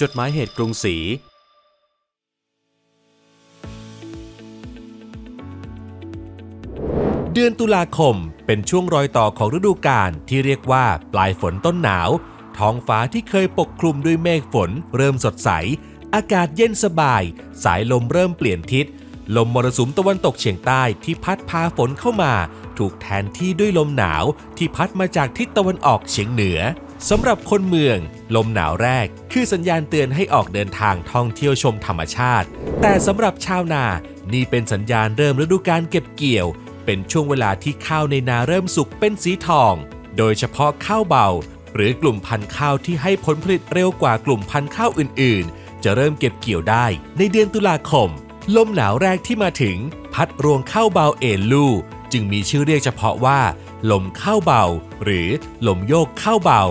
จดหมายเหตุกรุงศรี เดือนตุลาคมเป็นช่วงรอยต่อของฤดูกาลที่เรียกว่าปลายฝนต้นหนาว ท้องฟ้าที่เคยปกคลุมด้วยเมฆฝน เริ่มสดใส อากาศเย็นสบาย สายลมเริ่มเปลี่ยนทิศ ลมมรสุมตะวันตกเฉียงใต้ที่พัดพาฝนเข้ามา ถูกแทนที่ด้วยลมหนาวที่พัดมาจากทิศตะวันออกเฉียงเหนือ สำหรับคนเมือง ลมหนาวแรก คือสัญญาณเตือนให้ออกเดินทางท่องเที่ยวชมธรรมชาติ แต่สำหรับชาวนา นี่เป็นสัญญาณเริ่มฤดูการเก็บเกี่ยว เป็นช่วงเวลาที่ข้าวในนาเริ่มสุกเป็นสีทอง โดยเฉพาะข้าวเบา หรือกลุ่มพันธุ์ข้าวที่ให้ผลผลิตเร็วกว่ากลุ่มพันธุ์ข้าวอื่น ๆ จะเริ่มเก็บเกี่ยวได้ในเดือนตุลาคม ลมหนาวแรกที่มาถึง พัดรวงข้าวเบาเอลลูจึงมีชื่อเรียกเฉพาะว่า ลมข้าวเบา หรือลมโยกข้าวเบา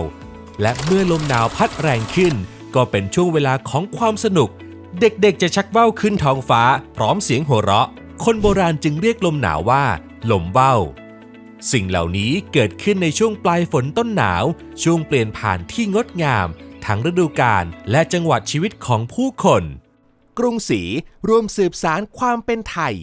และเมื่อลมหนาวพัดแรงขึ้น ก็เป็นช่วงเวลาของความสนุก เด็กๆจะชักว่าวขึ้นท้องฟ้า พร้อมเสียงหัวเราะ คนโบราณจึงเรียกลมหนาวว่า ลมเบ้าสิ่งเหล่านี้เกิดขึ้นในช่วงปลายฝนต้นหนาว ช่วงเปลี่ยนผ่านที่งดงาม ทั้งฤดูกาลและจังหวัดชีวิตของผู้คน กรุงศรีรวมสืบสารความเป็นไทย